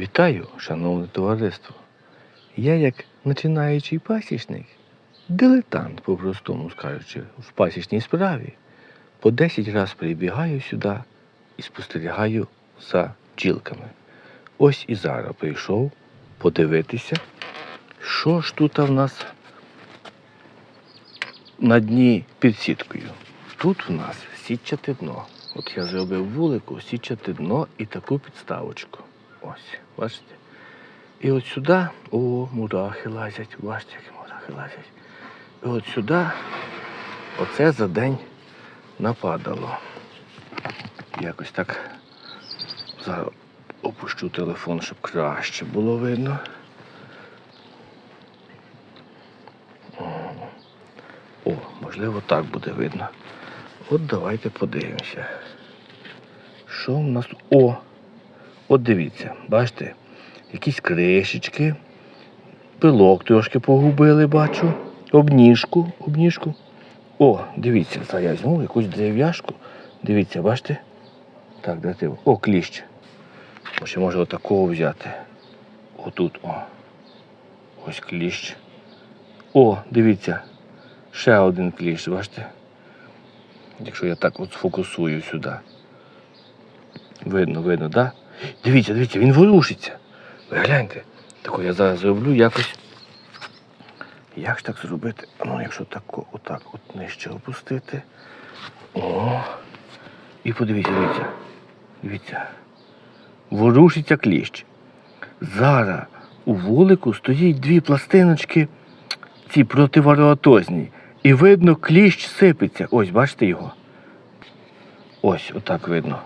Вітаю, шановне товариство. Я, як починаючий пасічник, дилетант, по-простому скажучи, в пасічній справі, по 10 разів прибігаю сюди і спостерігаю за бджілками. Ось і зараз прийшов подивитися, що ж тут в нас на дні під сіткою. Тут в нас сітчате дно. От я зробив вулику, сітчате дно і таку підставочку. Ось, бачите? І от сюди, о, мурахи лазять, бачите, які мурахи лазять. І от сюди, оце за день нападало. Якось так зараз опущу телефон, щоб краще було видно. О, можливо, так буде видно. От давайте подивимося. Що в нас? О! От дивіться, бачите, якісь кришечки, пилок трошки погубили, бачу. Обніжку, обніжку. О, дивіться, зараз я візьму якусь дерев'яшку. Дивіться, бачите? Так, ти? О, кліщ. Ще може отакого взяти. Отут, о. Ось кліщ. О, дивіться. Ще один кліщ, бачите? Якщо я так от сфокусую сюди. Видно, видно, так? Да? Дивіться, дивіться, він ворушиться. Ви гляньте. Тако я зараз зроблю якось. Як ж так зробити? Ну, якщо тако, отак от нижче опустити. О. І подивіться, дивіться. Дивіться. Ворушиться кліщ. Зараз у вулику стоїть дві пластиночки, ці противароатозні. І видно, кліщ сипеться. Ось, бачите його? Ось, отак видно.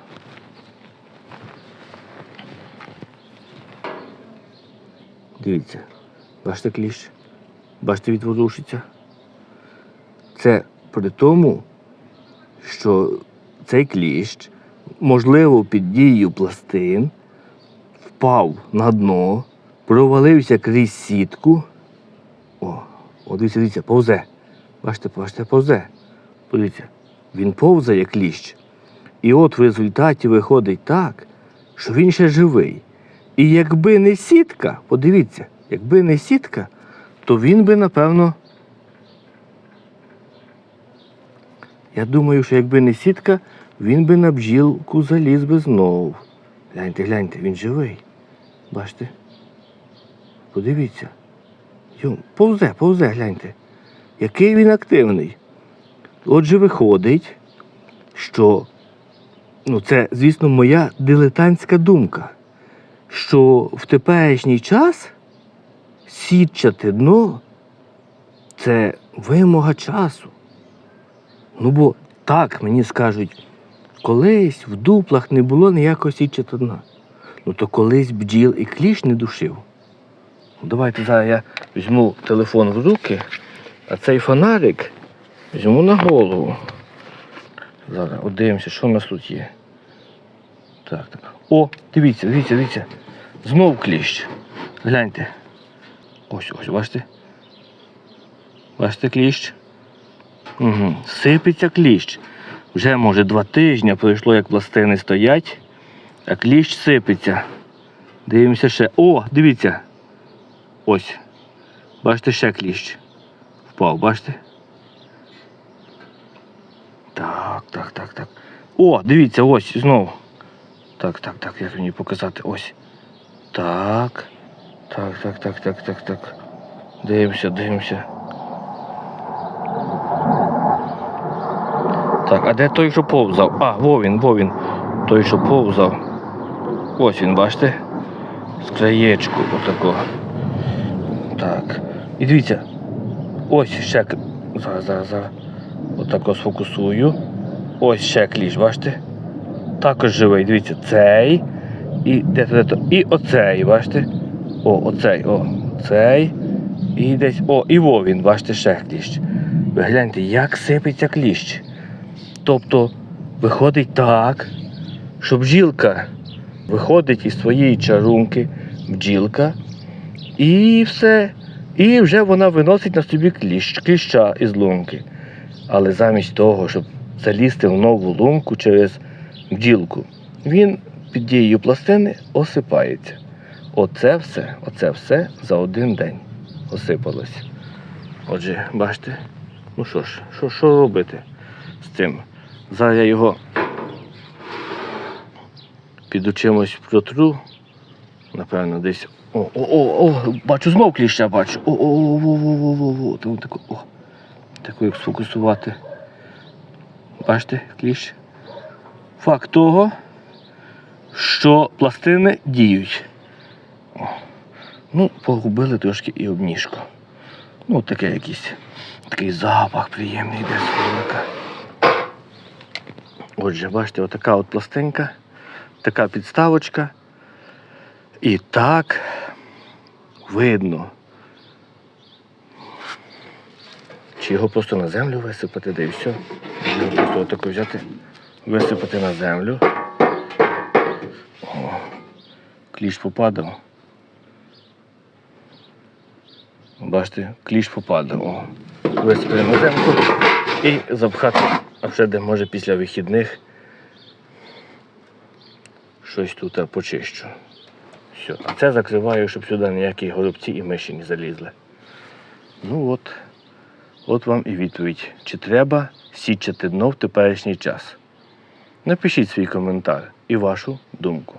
Дивіться, бачите кліщ? Бачите, відворушиться? Це при тому, що цей кліщ, можливо, під дією пластин, впав на дно, провалився крізь сітку. О, о, дивіться, дивіться, повзе. Бачите, бачите, повзе. Подивіться, він повзає кліщ. І от в результаті виходить так, що він ще живий. І якби не сітка, подивіться, якби не сітка, то він би, напевно. Я думаю, що якби не сітка, він би на бджілку заліз би знов. Гляньте, гляньте, він живий. Бачите? Подивіться. Йо, повзе, повзе, гляньте. Який він активний. Отже, виходить, що ну, це, звісно, моя дилетантська думка, що в теперішній час сітчате дно це вимога часу. Ну бо так мені скажуть, колись в дуплах не було ніякого сітчатого дна. Ну то колись бджіл і кліш не душив. Ну, Давайте зараз я візьму телефон в руки, а цей фонарик візьму на голову. Зараз от дивимося, що в нас тут є. Так, так. О, дивіться, дивіться, дивіться. Знов кліщ. Гляньте. Ось, ось, бачите? Бачите кліщ? Угу. Сипеться кліщ. Вже, може, два тижні пройшло, як пластини стоять, а кліщ сипеться. Дивимося ще. О, дивіться. Ось. Бачите, ще кліщ. Впав, бачите? Так, так, так, так. О, дивіться, ось знову. Так, так, так, як мені показати? Ось. Так. Так, так, так, так, так, так. Дивимося, дивимося. Так, а де той, що повзав? А, во він, во він. Той, що повзав. Ось він, бачите? З краєчку отако. Так. І дивіться. Ось ще. Зараз, зараз, зараз. Отако сфокусую. Ось ще кліш, бачите? Також живий. Дивіться, цей. І де то, де то. І оцей, бачите? О, оцей, о, цей. І десь. О, і во він, бачите, ще кліщ. Ви гляньте, як сипеться кліщ. Тобто виходить так, що бджілка виходить із своєї чарунки, бджілка, і все. І вже вона виносить на собі кліщ, кліща із лунки. Але замість того, щоб залізти в нову лунку через бджілку, він під дією пластини осипається. Оце все, оце все за один день осипалось. Отже, бачите, ну що ж, що, що робити з цим? Зараз я його під чимось протру. Напевно, десь. О, о, о, о, бачу, знов кліща бачу. О, о, о, о, о, о, о, таку, о. Таку як сфокусувати. Бачите, кліщ. Факт того, що пластини діють. О. Ну, погубили трошки і обніжку. Ну, таке якийсь такий запах приємний йде з вулика. Отже, бачите, отака от пластинка, така підставочка. І так видно. Чи його просто на землю висипати, да і все. Його просто отако взяти, висипати на землю. О, кліщ попадав. Бачите, кліщ попадав. О. Висипати на і запхати, а вже де може після вихідних щось тут почищу. Все. А це закриваю, щоб сюди ніякі горобці і миші не залізли. Ну от, от вам і відповідь. Чи треба січати дно в теперішній час? Напишіть свій коментар і вашу думку.